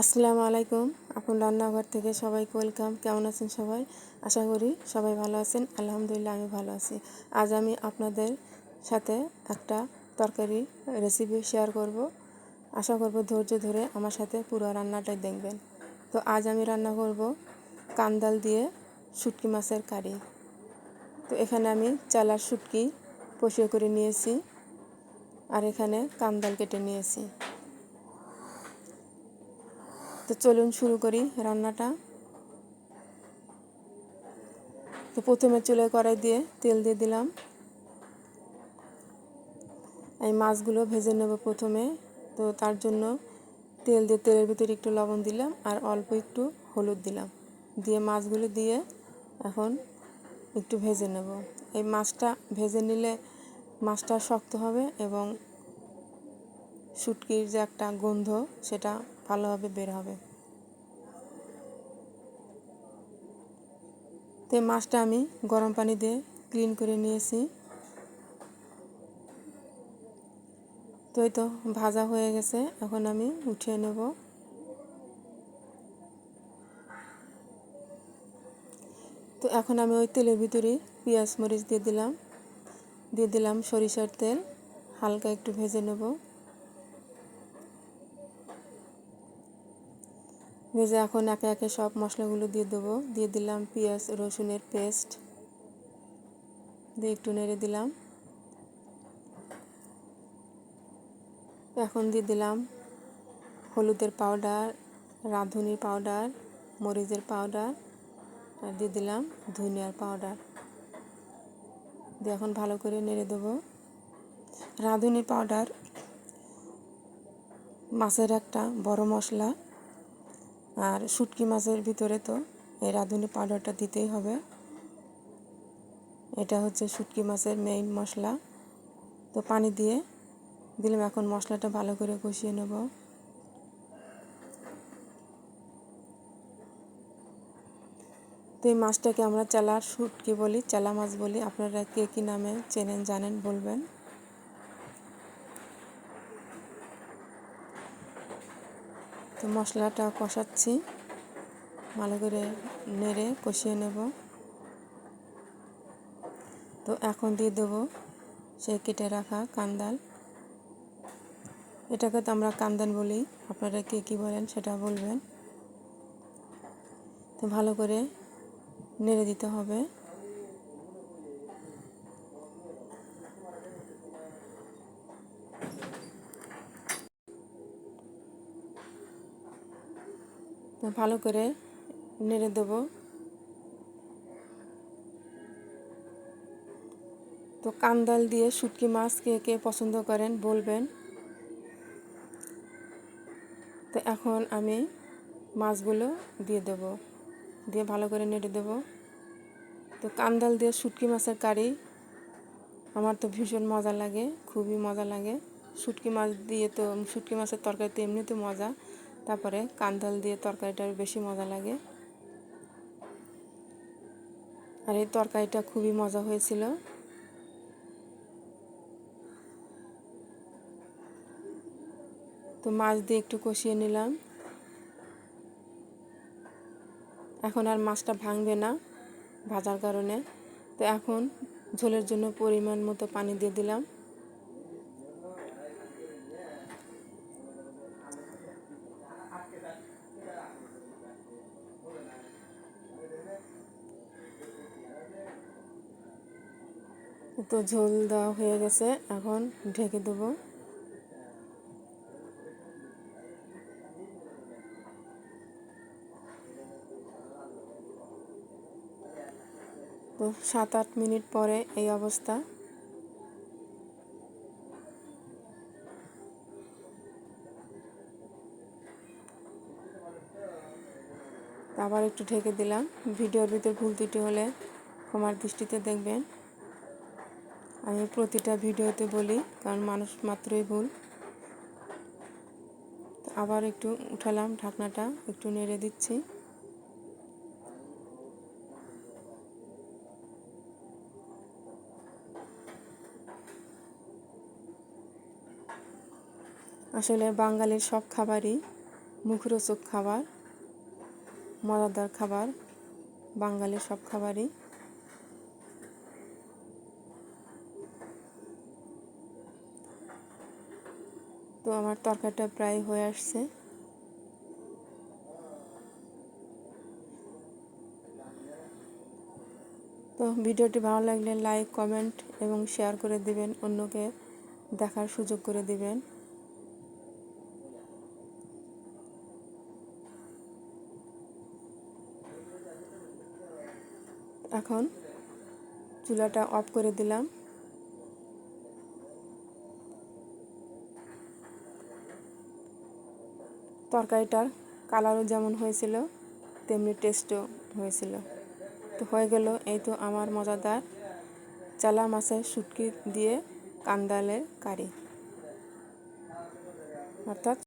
আসসালামু আলাইকুম। আপন রান্নাঘর থেকে সবাইকে ওয়েলকাম। কেমন আছেন সবাই? আশা করি সবাই ভালো আছেন। আলহামদুলিল্লাহ, আমি ভালো আছি। আজ আমি আপনাদের সাথে একটা তরকারি রেসিপি শেয়ার করব। আশা করব ধৈর্য ধরে আমার সাথে পুরো রান্নাটাই দেখবেন। তো আজ আমি রান্না করব কান্দাল দিয়ে শুটকি মাছের কারি। তো এখানে আমি চালার শুটকি পরিষ্কার করে নিয়েছি আর এখানে কান্দাল কেটে নিয়েছি। তো চলুন শুরু করি রান্নাটা। তো প্রথমে চুলে কড়াই দিয়ে তেল দিয়ে দিলাম। এই মাছগুলো ভেজে নেব প্রথমে। তো তার জন্য তেল দিয়ে তেলের ভিতরে একটু লবণ দিলাম আর অল্প একটু হলুদ দিলাম। দিয়ে মাছগুলো দিয়ে এখন একটু ভেজে নেব। এই মাছটা ভেজে নিলে মাছটা শক্ত হবে এবং শুটকির যে একটা গন্ধ সেটা ভালোভাবে বের হবে। তো মাছটা আমি গরম পানি দিয়ে ক্লিন করে নিয়েছি। তো এই তো ভাজা হয়ে গেছে, এখন আমি উঠিয়ে নেব। তো এখন আমি ওই তেলের ভিতরে পেঁয়াজ মরিচ দিয়ে দিলাম। দিয়ে দিলাম সরিষার তেল, হালকা একটু ভেজে নেব। ভেজে এখন একে একে সব মশলাগুলো দিয়ে দেবো। দিয়ে দিলাম পেঁয়াজ, রসুনের পেস্ট। দিয়ে একটু নেড়ে দিলাম। এখন দিয়ে দিলাম হলুদের পাউডার, রাঁধুনির পাউডার, মরিচের পাউডার আর দিয়ে দিলাম ধনিয়ার পাউডার। দিয়ে এখন ভালো করে নেড়ে দেবো। রাঁধুনি পাউডার মাছের একটা বড় মশলা। আর শুটকি মাছের ভিতরে তো এই রাঁধুনি পাউডারটা দিতেই হবে। এটা হচ্ছে শুটকি মাছের মেইন মশলা। তো পানি দিয়ে দিলাম, এখন মশলাটা ভালো করে কষিয়ে নেব। তো এই মাছটাকে আমরা চালার শুটকি বলি, চালা মাছ বলি। আপনারা কে কী নামে চেনেন, জানেন, বলবেন। তো মশলাটা কষাচ্ছি। ভালো করে নেড়ে কষিয়ে নেব। তো এখন দিয়ে দেবো সেই কেটে রাখা কান্দাল। এটাকে তো আমরা কান্দান বলি। আপনারা কে কী বলেন সেটা বলবেন। তো ভালো করে নেড়ে দিতে হবে। ভালো করে নেড়ে দেব। তো কান্দাল দিয়ে শুটকি মাছ কে কে পছন্দ করেন বলবেন। তো এখন আমি মাছগুলো দিয়ে দেব, দিয়ে ভালো করে নেড়ে দেব। তো কান্দাল দিয়ে শুটকি মাছের কারি আমার তো ভীষণ মজা লাগে, খুবই মজা লাগে। শুটকি মাছ দিয়ে তো, শুটকি মাছের তরকারি তো এমনিতে মজা। তারপরে কান্দাল দিয়ে তরকারিটা বেশি মজা লাগে। আর এই তরকারিটা খুবই মজা হয়েছিল। তো মাছ দিয়ে একটু কষিয়ে নিলাম। এখন আর মাছটা ভাঙবে না ভাজার কারণে। তো এখন ঝোলের জন্য পরিমাণ মতো পানি দিয়ে দিলাম। তো ঝোল দেওয়া হয়ে গেছে, এখন ঢেকে দেবো। তো সাত আট মিনিট পরে এই অবস্থা। আবার একটু ঢেকে দিলাম। ভিডিওর ভিতরে ভুল ত্রুটি হলে ক্ষমার দৃষ্টিতে দেখবেন। আমি প্রতিটা ভিডিওতে বলি, কারণ মানুষ মাত্রই ভুল। আবার একটু উঠালাম ঢাকনাটা, একটু নেড়ে দিচ্ছি। আসলে বাঙালির সব খাবারই মুখরোচক খাবার, মজাদার খাবার, বাঙালির সব খাবারই। তো আমার তরকারিটা প্রায় হয়ে আসছে। তো ভিডিওটি ভালো লাগলে লাইক, কমেন্ট এবং শেয়ার করে দিবেন, অন্যকে দেখার সুযোগ করে দিবেন। এখন চুলাটা অফ করে দিলাম। তরকারিটার কালারও যেমন হয়েছিল, তেমনি টেস্টও হয়েছিল। তো হয়ে গেল এই তো আমার মজাদার চালা মাছের শুটকি দিয়ে কান্দালের কারি। অর্থাৎ